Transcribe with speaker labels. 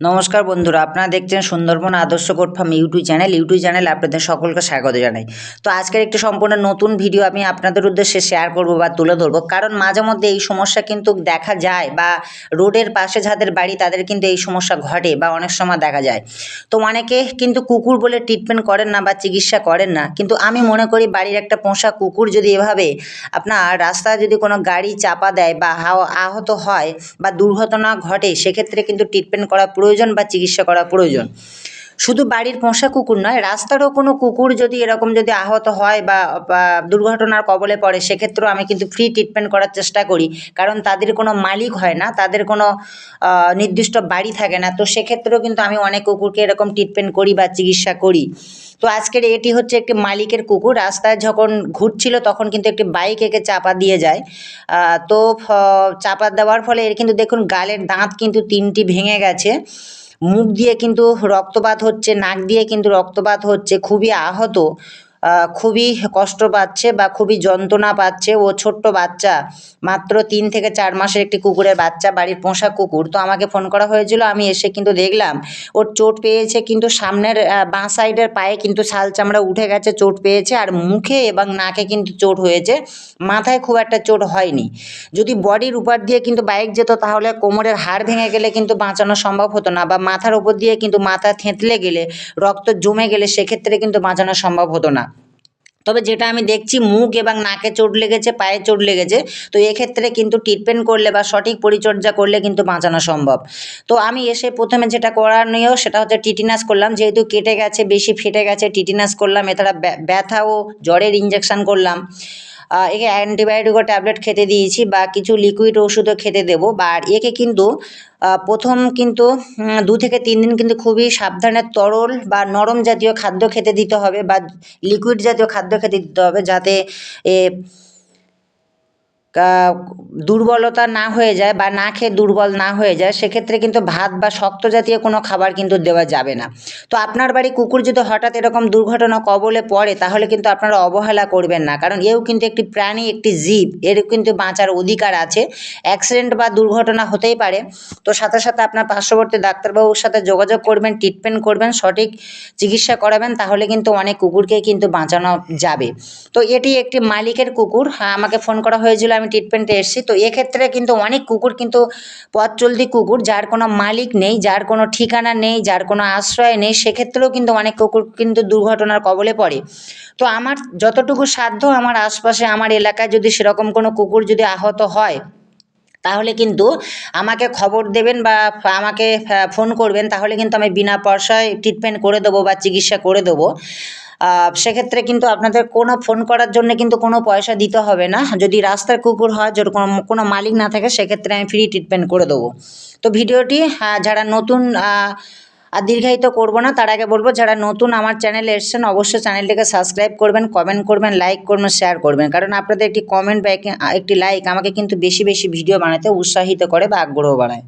Speaker 1: নমস্কার বন্ধুরা, আপনারা দেখছেন Sundarban Adarsha goat farm YouTube channel. YouTube channel আপনাদের সকলকে স্বাগত জানাই। তো আজকের একটি সম্পূর্ণ নতুন ভিডিও আমি আপনাদের উদ্দেশ্যে শেয়ার করব বা তুলে ধরবো। কারণ মাঝে মধ্যে এই সমস্যা কিন্তু দেখা যায় বা রোডের পাশে যাদের বাড়ি, তাদের কিন্তু এই সমস্যা ঘটে বা অনেক সময় দেখা যায়। তো অনেকে কিন্তু কুকুর বলে ট্রিটমেন্ট করেন না বা চিকিৎসা করেন না। কিন্তু আমি মনে করি বাড়ির একটা পোষা কুকুর যদি এভাবে আপনার রাস্তায় যদি কোনো গাড়ি চাপা দেয় বা আহত হয় বা দুর্ঘটনা ঘটে, সেক্ষেত্রে কিন্তু ট্রিটমেন্ট করা প্রয়োজন বা চিকিৎসা করা প্রয়োজন। শুধু বাড়ির পোষা কুকুর নয়, রাস্তারও কোনো কুকুর যদি এরকম যদি আহত হয় বা দুর্ঘটনার কবলে পড়ে, সেক্ষেত্রেও আমি কিন্তু ফ্রি ট্রিটমেন্ট করার চেষ্টা করি। কারণ তাদের কোনো মালিক হয় না, তাদের কোনো নির্দিষ্ট বাড়ি থাকে না। তো সেক্ষেত্রেও কিন্তু আমি অনেক কুকুরকে এরকম ট্রিটমেন্ট করি বা চিকিৎসা করি। তো আজকের এটি হচ্ছে একটি মালিকের কুকুর। রাস্তায় যখন ঘুরছিল তখন কিন্তু একটি বাইক একে চাপা দিয়ে যায়। তো চাপা দেওয়ার ফলে এর কিন্তু দেখুন গালের দাঁত কিন্তু তিনটি ভেঙে গেছে। মুখ দিয়ে কিন্তু রক্তপাত হচ্ছে নাক দিয়ে কিন্তু রক্তপাত হচ্ছে খুবই আহত। আহ, খুবই কষ্ট পাচ্ছে বা খুবই যন্ত্রণা পাচ্ছে। ও ছোট্ট বাচ্চা, মাত্র তিন থেকে চার মাসের একটি কুকুরের বাচ্চা, বাড়ির পোষা কুকুর। তো আমাকে ফোন করা হয়েছিল, আমি এসে কিন্তু দেখলাম, ওর চোট পেয়েছে কিন্তু সামনের বাঁ সাইডের পায়ে কিন্তু ছাল চামড়া উঠে গেছে, চোট পেয়েছে আর মুখে এবং নাকে কিন্তু চোট হয়েছে। মাথায় খুব একটা চোট হয়নি। যদি বডির উপর দিয়ে কিন্তু বাইক যেত, তাহলে কোমরের হাড় ভেঙে গেলে কিন্তু বাঁচানো সম্ভব হতো না বা মাথার উপর দিয়ে কিন্তু মাথা থেঁতলে গেলে, রক্ত জমে গেলে সেক্ষেত্রে কিন্তু বাঁচানো সম্ভব হতো না। তবে যেটা আমি দেখছি মুখ এবং নাকে চোট লেগেছে, পায়ে চোট লেগেছে, তো এক্ষেত্রে কিন্তু ট্রিটমেন্ট করলে বা সঠিক পরিচর্যা করলে কিন্তু বাঁচানো সম্ভব। তো আমি এসে প্রথমে যেটা করণীয় সেটা হচ্ছে টিটিনাস করলাম, যেহেতু কেটে গেছে, বেশি ফেটে গেছে টিটিনাস করলাম, এছাড়া ব্যথা ও জ্বরের ইঞ্জেকশান করলাম। একে অ্যান্টিবায়োটিকও ট্যাবলেট খেতে দিয়েছি বা কিছু লিকুইড ওষুধও খেতে দেবো। বা একে কিন্তু প্রথম কিন্তু দু থেকে তিন দিন কিন্তু খুবই সাবধানে তরল বা নরম জাতীয় খাদ্য খেতে দিতে হবে বা লিকুইড জাতীয় খাদ্য খেতে দিতে হবে যাতে এ দুর্বলতা না হয়ে যায় বা না খেয়ে দুর্বল না হয়ে যায় সেক্ষেত্রে কিন্তু ভাত বা শক্ত জাতীয় কোনো খাবার কিন্তু দেওয়া যাবে না। তো আপনার বাড়ি কুকুর যদি হঠাৎ এরকম দুর্ঘটনা কবলে পড়ে তাহলে কিন্তু আপনারা অবহেলা করবেন না। কারণ এও কিন্তু একটি প্রাণী একটি জীব এর কিন্তু বাঁচার অধিকার আছে। অ্যাক্সিডেন্ট বা দুর্ঘটনা হতেই পারে। তো সাথে সাথে আপনার পার্শ্ববর্তী ডাক্তারবাবুর সাথে যোগাযোগ করবেন ট্রিটমেন্ট করবেন সঠিক চিকিৎসা করাবেন তাহলে কিন্তু অনেক কুকুরকেই কিন্তু বাঁচানো যাবে। তো এটি একটি মালিকের কুকুর। হ্যাঁ, আমাকে ফোন করা হয়েছিল আমি ট্রিটমেন্টে এসেছি। তো এক্ষেত্রে কিন্তু অনেক কুকুর কিন্তু পথ চলতি কুকুর, যার কোনো মালিক নেই, যার কোনো ঠিকানা নেই, যার কোনো আশ্রয় নেই, সেক্ষেত্রেও কিন্তু অনেক কুকুর কিন্তু দুর্ঘটনার কবলে পড়ে। তো আমার যতটুকু সাধ্য আমার আশপাশে, আমার এলাকায় যদি সেরকম কোনো কুকুর যদি আহত হয়, তাহলে কিন্তু আমাকে খবর দেবেন বা আমাকে ফোন করবেন, তাহলে কিন্তু আমি বিনা পয়সায় ট্রিটমেন্ট করে দেবো বা চিকিৎসা করে দেবো। সেক্ষেত্রে কিন্তু আপনাদের কোনো ফোন করার জন্য কিন্তু কোনো পয়সা দিতে হবে না। যদি রাস্তার কুকুর হয়, যদি কোনো মালিক না থাকে, সেক্ষেত্রে আমি ফ্রি ট্রিটমেন্ট করে দেবো। তো ভিডিওটি যারা নতুন আর দীর্ঘায়িত করব না, তার আগে বলব, যারা নতুন আমার চ্যানেলে এসেছেন, অবশ্যই চ্যানেলটিকে সাবস্ক্রাইব করবেন কমেন্ট করবেন লাইক করবেন শেয়ার করবেন। কারণ আপনাদের একটি কমেন্ট বা একটি লাইক আমাকে কিন্তু বেশি বেশি ভিডিও বানাতে উৎসাহিত করে বা আগ্রহ বাড়ায়।